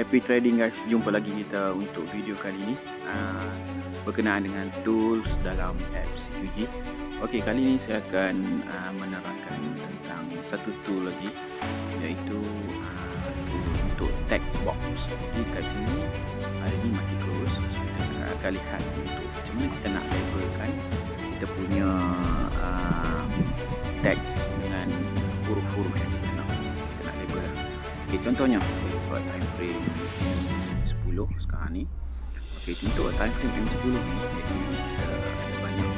Happy trading guys, jumpa lagi kita untuk video kali ini uh, berkenaan dengan tools dalam apps CQG. Okey, kali ini saya akan uh, menerangkan tentang satu tool lagi iaitu uh, untuk text box. Jadi kat sini hari ini mati terus. Kita akan lihat untuk macam mana kita nak labelkan kita punya uh, text dengan huruf-huruf yang kita nak kita nak label lah. Contohnya buat time frame 10 sekarang ni. Ok untuk time frame M10 ni. Jadi kita ada banyak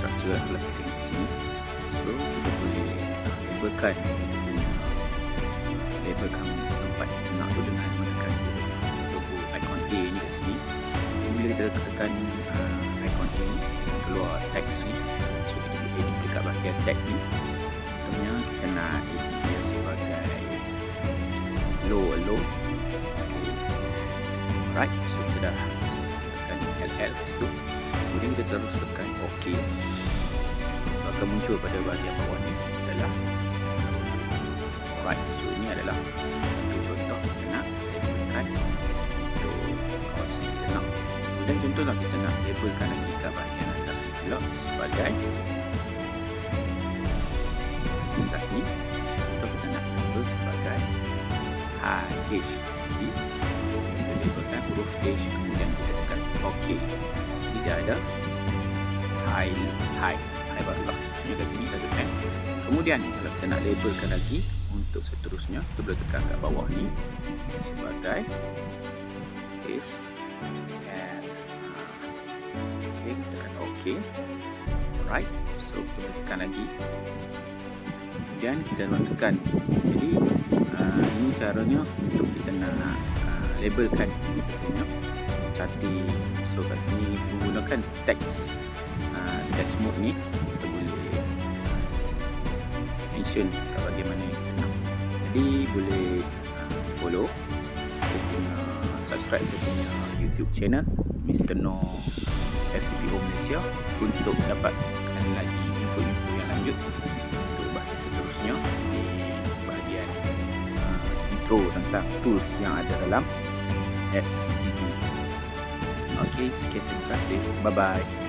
structure lah kalau kita tengok sini. So kita boleh labelkan labelkan tempat kita nak tu dengan menekan logo icon A ni kat sini. Bila kita tekan uh, icon A ni keluar text ni. So kita boleh edit dekat bahagian text ni. Contohnya kita nak edit dia low low okay. right so kita dah tekan LL tu. Kemudian kita terus tekan OK. Akan muncul pada bahagian bawah ni adalah alright so ini adalah contoh kita nak tekan untuk kawasan kita nak kemudian contohlah kita nak labelkan lagi kat bahagian atas pula sebagai H Jadi kita labelkan huruf H kemudian kita tekan OK tidak ada high high high barulah ini kat sini satu kan kemudian kalau kita nak labelkan lagi untuk seterusnya kita boleh tekan kat bawah ni sebagai H and OK kita tekan OK alright so kita tekan lagi kemudian kita nak tekan jadi uh, ini caranya untuk kita nak uh, labelkan. Kita punya cati so kat sini menggunakan text uh, text mode ni. Kita boleh mention kat bagaimana kita jadi boleh uh, follow. Saya punya subscribe saya punya youtube channel Mr. No FCPO Malaysia. Untuk dapatkan lagi intro tentang tools yang ada dalam apps ini. Okey, sekian terima kasih. Bye bye.